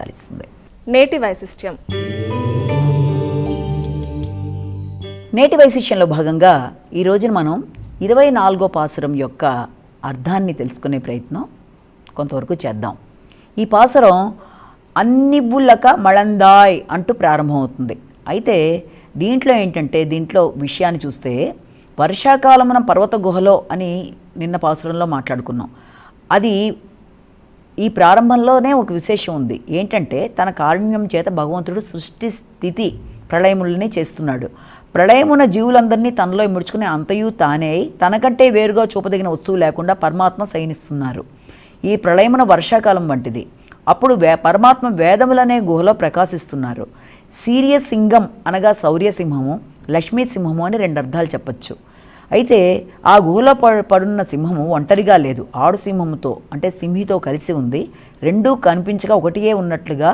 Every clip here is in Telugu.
ఫలితాలు ఇస్తుంది నేటి వైశిష్ట్యం. నేటి వైశిష్యంలో భాగంగా ఈ రోజున మనం ఇరవై నాలుగో పాసురం యొక్క అర్థాన్ని తెలుసుకునే ప్రయత్నం కొంతవరకు చేద్దాం. ఈ పాసురం అన్ని బుల్లక మళందాయ్ అంటూ ప్రారంభమవుతుంది. అయితే దీంట్లో ఏంటంటే దీంట్లో విషయాన్ని చూస్తే వర్షాకాలమున పర్వత గుహలో అని నిన్న పాసురంలో మాట్లాడుకున్నాం. అది ఈ ప్రారంభంలోనే ఒక విశేషం ఉంది. ఏంటంటే తన కారుణ్యం చేత భగవంతుడు సృష్టి స్థితి ప్రళయములని చేస్తున్నాడు. ప్రళయమున జీవులందరినీ తనలో ముడుచుకుని అంతయు తానే అయి తనకంటే వేరుగా చూపదగిన వస్తువు లేకుండా పరమాత్మ శయనిస్తున్నారు. ఈ ప్రళయమున వర్షాకాలం వంటిది. అప్పుడు వే పరమాత్మ వేదములనే గుహలో ప్రకాశిస్తున్నారు. సీర్య సింగం అనగా శౌర్యసింహము లక్ష్మీ సింహము అని రెండు అర్థాలు చెప్పచ్చు. అయితే ఆ గుహలో పడున్న సింహము ఒంటరిగా లేదు. ఆడు సింహముతో అంటే సింహితో కలిసి ఉంది. రెండూ కనిపించగా ఒకటియే ఉన్నట్లుగా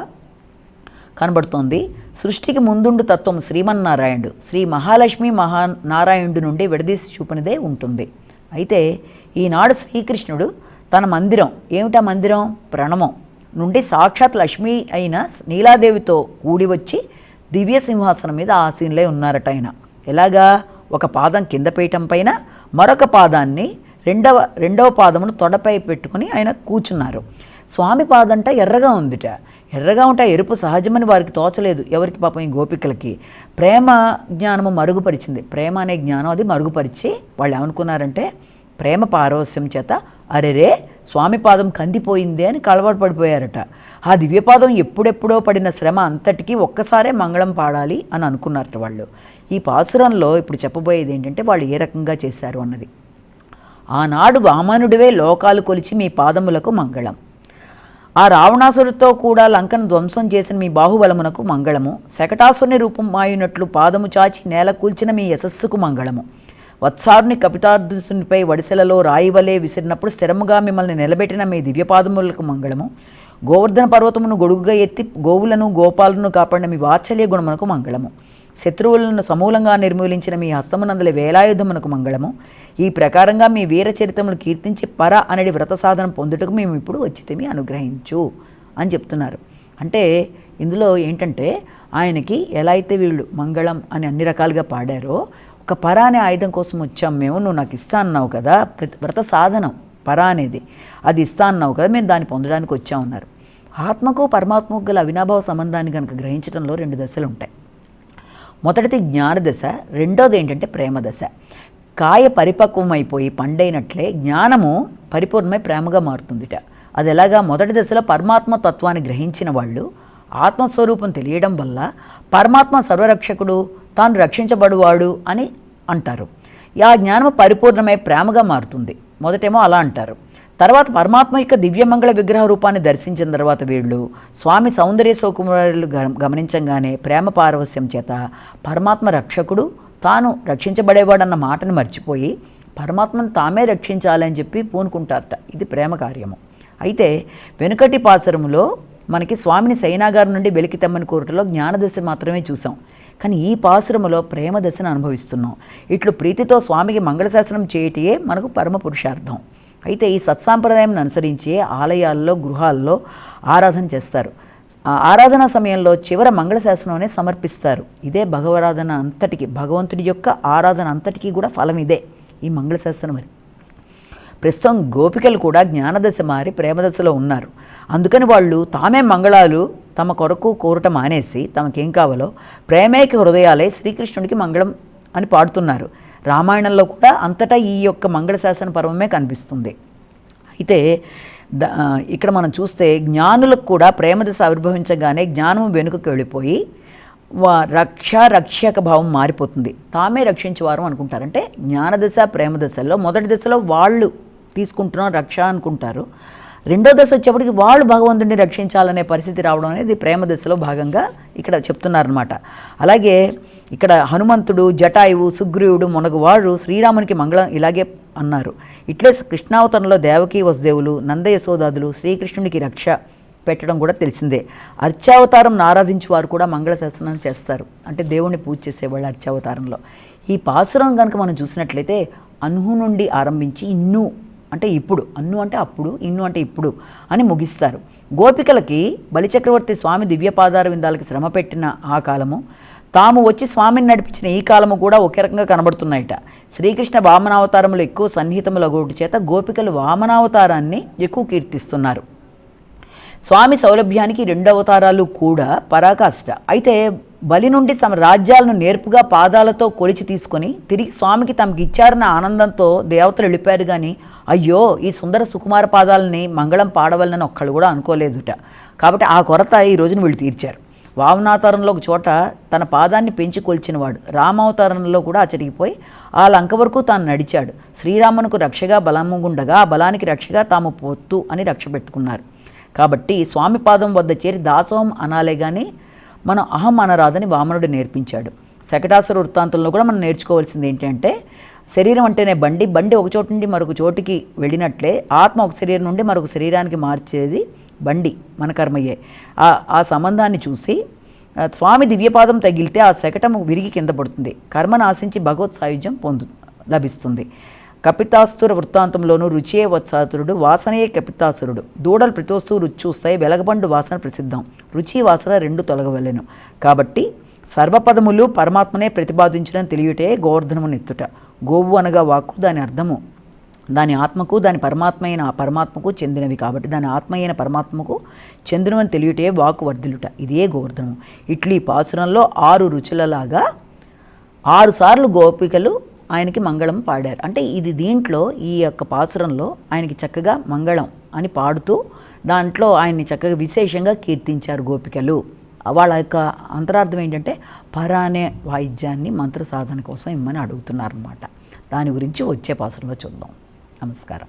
కనబడుతోంది. సృష్టికి ముందుండు తత్వం శ్రీమన్నారాయణుడు. శ్రీ మహాలక్ష్మి మహా నారాయణుడి నుండి విడదీసి చూపినదే ఉంటుంది. అయితే ఈనాడు శ్రీకృష్ణుడు తన మందిరం ఏమిటా మందిరం? ప్రణమం నుండి సాక్షాత్ లక్ష్మి అయిన నీలాదేవితో కూడి వచ్చి దివ్య సింహాసనం మీద ఆసీనులై ఉన్నారట ఆయన. ఎలాగా? ఒక పాదం కింద పీఠం పైన మరొక పాదాన్ని రెండవ రెండవ పాదమును తొడపై పెట్టుకుని ఆయన కూర్చున్నారు స్వామి పాదంట ఎర్రగా ఉందిట. ఎర్రగా ఉంటే ఎరుపు సహజమని వారికి తోచలేదు. ఎవరికి పాపం ఈ గోపికలకి? ప్రేమ జ్ఞానము మరుగుపరిచింది. ప్రేమ అనే జ్ఞానం అది మరుగుపరిచి వాళ్ళు ఏమనుకున్నారంటే ప్రేమ పారవస్యం చేత అరెరే స్వామి పాదం కందిపోయింది అని కలవాటు పడిపోయారట. ఆ దివ్యపాదం ఎప్పుడెప్పుడో పడిన శ్రమ అంతటికీ ఒక్కసారే మంగళం పాడాలి అని అనుకున్నారట వాళ్ళు. ఈ పాసురంలో ఇప్పుడు చెప్పబోయేది ఏంటంటే వాళ్ళు ఏ రకంగా చేశారు అన్నది. ఆనాడు వామనుడివే లోకాలు కొలిచి మీ పాదములకు మంగళం. ఆ రావణాసురుతో కూడా లంకను ధ్వంసం చేసిన మీ బాహుబలమునకు మంగళము. శకటాసుని రూపం మాయునట్లు పాదము చాచి నేల కూల్చిన మీ యశస్సుకు మంగళము. వత్సారుని కపితార్దుసునిపై వడిసెలలో రాయివలే విసిరినప్పుడు స్థిరముగా మిమ్మల్ని నిలబెట్టిన మీ దివ్యపాదములకు మంగళము. గోవర్ధన పర్వతమును గొడుగుగా ఎత్తి గోవులను గోపాలను కాపాడిన మీ వాత్సల్య గుణమునకు మంగళము. శత్రువులను సమూలంగా నిర్మూలించిన మీ హస్తమునందలి వేలాయుధమునకు మంగళము. ఈ ప్రకారంగా మీ వీర చరిత్రములు కీర్తించి పర అనేది వ్రత సాధనం పొందుటకు మేము ఇప్పుడు వచ్చితేమి అనుగ్రహించు అని చెప్తున్నారు. అంటే ఇందులో ఏంటంటే ఆయనకి ఎలా అయితే వీళ్ళు మంగళం అని అన్ని రకాలుగా పాడారో ఒక పర అనే ఆయుధం కోసం వచ్చాం మేము నువ్వు నాకు ఇస్తా అన్నావు కదా ప్రతి వ్రత సాధనం పర అనేది. అది ఇస్తా అన్నావు కదా మేము దాన్ని పొందడానికి వచ్చామన్నారు. ఆత్మకు పరమాత్మకు గల అవినాభావ సంబంధాన్ని కనుక గ్రహించడంలో రెండు దశలు ఉంటాయి మొదటిది జ్ఞానదశ రెండోది ఏంటంటే ప్రేమ దశ కాయ పరిపక్వమైపోయి పండైనట్లే జ్ఞానము పరిపూర్ణమై ప్రేమగా మారుతుందిట. అది ఎలాగా? మొదటి దశలో పరమాత్మ తత్వాన్ని గ్రహించిన వాళ్ళు ఆత్మస్వరూపం తెలియడం వల్ల పరమాత్మ సర్వరక్షకుడు తాను రక్షించబడువాడు అని అంటారు. ఆ జ్ఞానము పరిపూర్ణమై ప్రేమగా మారుతుంది. మొదటేమో అలా అంటారు. తర్వాత పరమాత్మ యొక్క దివ్యమంగళ విగ్రహ రూపాన్ని దర్శించిన తర్వాత వీళ్ళు స్వామి సౌందర్య సౌకుమారులు గమనించంగానే ప్రేమ పారవస్యం చేత పరమాత్మ రక్షకుడు తాను రక్షించబడేవాడన్న మాటను మర్చిపోయి పరమాత్మను తామే రక్షించాలని చెప్పి పూనుకుంటారట. ఇది ప్రేమ కార్యము. అయితే వెనుకటి పాసరములో మనకి స్వామిని సైనాగారం నుండి వెలికి తెమ్మని కోరటలో జ్ఞానదశ మాత్రమే చూసాం. కానీ ఈ పాశ్రమలో ప్రేమ దశను అనుభవిస్తున్నాం. ఇట్లు ప్రీతితో స్వామికి మంగళశాసనం చేయటియే మనకు పరమ పురుషార్థం. అయితే ఈ సత్సాంప్రదాయం అనుసరించి ఆలయాల్లో గృహాల్లో ఆరాధన చేస్తారు. ఆ ఆరాధన సమయంలో చివర మంగళశాసనాన్ని సమర్పిస్తారు. ఇదే భగవరాధన అంతటికి భగవంతుడి యొక్క ఆరాధన అంతటికీ కూడా ఫలం ఇదే ఈ మంగళశాసనం మరి ప్రస్తుతం గోపికలు కూడా జ్ఞానదశ మారి ప్రేమదశలో ఉన్నారు. అందుకని వాళ్ళు తామే మంగళాలు తమ కొరకు కోరటం మానేసి తమకేం కావాలో ప్రేమేక హృదయాలే శ్రీకృష్ణుడికి మంగళం అని పాడుతున్నారు. రామాయణంలో కూడా అంతటా ఈ యొక్క మంగళ శాసన పర్వమే కనిపిస్తుంది. అయితే ద- ఇక్కడ మనం చూస్తే జ్ఞానులకు కూడా ప్రేమదశ ఆవిర్భవించగానే జ్ఞానం వెనుకకు వెళ్ళిపోయి వా రక్ష రక్షక భావం మారిపోతుంది. తామే రక్షించేవారు అనుకుంటారంటే జ్ఞానదశ ప్రేమదశల్లో మొదటి దశలో వాళ్ళు తీసుకుంటున్నాం రక్ష అనుకుంటారు. రెండో దశ వచ్చేప్పటికి వాళ్ళు భగవంతుడిని రక్షించాలనే పరిస్థితి రావడం అనేది ప్రేమ దశలో భాగంగా ఇక్కడ చెప్తున్నారనమాట అలాగే ఇక్కడ హనుమంతుడు జటాయువు సుగ్రీవుడు మునగవాడు శ్రీరామునికి మంగళం ఇలాగే అన్నారు. ఇట్లే కృష్ణావతారంలో దేవకీ వసుదేవులు నంద యశోదాదులు శ్రీకృష్ణునికి రక్ష పెట్టడం కూడా తెలిసిందే. అర్చావతారం ఆరాధించే వారు కూడా మంగళ శాసనం చేస్తారు. అంటే దేవుణ్ణి పూజ చేసేవాళ్ళు అర్చావతారంలో. ఈ పాసురం కనుక మనం చూసినట్లయితే అన్హు నుండి ఆరంభించి ఇన్ను అంటే ఇప్పుడు అన్ను అంటే అప్పుడు ఇన్ను అంటే ఇప్పుడు అని ముగిస్తారు. గోపికలకి బలిచక్రవర్తి స్వామి దివ్యపాదార విందాలకి శ్రమ పెట్టిన ఆ కాలము తాము వచ్చి స్వామిని నడిపించిన ఈ కాలము కూడా ఒకే రకంగా కనబడుతున్నాయట. శ్రీకృష్ణ వామనావతారములు ఎక్కువ సన్నిహితములగోటి చేత గోపికలు వామనావతారాన్ని ఎక్కువ కీర్తిస్తున్నారు. స్వామి సౌలభ్యానికి రెండు అవతారాలు కూడా పరాకాష్ట. అయితే బలి నుండి తమ రాజ్యాలను నేర్పుగా పాదాలతో కొలిచి తీసుకొని తిరిగి స్వామికి తమకి ఇచ్చారన్న ఆనందంతో దేవతలు వెళ్ళిపోయారు కానీ అయ్యో ఈ సుందర సుకుమార పాదాలని మంగళం పాడవలనని ఒక్కళ్ళు కూడా అనుకోలేదుట. కాబట్టి ఆ కొరత ఈ రోజున వీళ్ళు తీర్చారు. వామనావతారంలో ఒక చోట తన పాదాన్ని పెంచి కొల్చినవాడు రామావతారంలో కూడా అచరిగిపోయి ఆ లంక వరకు తాను నడిచాడు. శ్రీరామునకు రక్షగా బలముగుండగా ఆ బలానికి రక్షగా తాము పొత్తు అని రక్ష పెట్టుకున్నారు. కాబట్టి స్వామి పాదం వద్ద చేరి దాసోహం అనాలే కానీ మనం అహం అనరాదని వామనుడు నేర్పించాడు. శకటాసుర వృత్తాంతంలో కూడా మనం నేర్చుకోవాల్సింది ఏంటంటే శరీరం అంటేనే బండి బండి ఒక చోటు నుండి మరొక చోటికి వెళ్ళినట్లే ఆత్మ ఒక శరీరం నుండి మరొక శరీరానికి మార్చేది బండి మన కర్మయ్యే ఆ ఆ సంబంధాన్ని చూసి స్వామి దివ్యపాదం తగిలితే ఆ శకటము విరిగి కింద పడుతుంది. కర్మను ఆశించి భగవత్ సాయుధ్యం పొందు లభిస్తుంది. కపితాస్తుర వృత్తాంతంలోనూ రుచియే వత్సాతురుడు వాసనయే కపితాసురుడు. దూడలు ప్రతివస్తూ రుచి చూస్తాయి వెలగబండు వాసన ప్రసిద్ధం. రుచి వాసన రెండు తొలగవలెను. కాబట్టి సర్వపదములు పరమాత్మనే ప్రతిపాదించడం తెలియటే గోవర్ధనము నెత్తుట. గోవు అనగా వాక్కు దాని అర్థము. దాని ఆత్మకు దాని పరమాత్మ అయిన పరమాత్మకు చెందినవి కాబట్టి దాని ఆత్మ అయిన పరమాత్మకు చెందినవని తెలియటే వాకు వర్ధిలుట ఇదే గోవర్ధనం ఇట్లీ పాసురంలో ఆరు రుచులలాగా ఆరు సార్లు గోపికలు ఆయనకి మంగళం పాడారు. అంటే ఇది దీంట్లో ఈ యొక్క పాసురంలో ఆయనకి చక్కగా మంగళం అని పాడుతూ దాంట్లో ఆయన్ని చక్కగా విశేషంగా కీర్తించారు గోపికలు. వాళ్ళ యొక్క అంతరార్థం ఏంటంటే పర అనే వాయిద్యాన్ని మంత్ర సాధన కోసం ఇమ్మని అడుగుతున్నారనమాట దాని గురించి వచ్చే పాసురంలో చూద్దాం. నమస్కారం.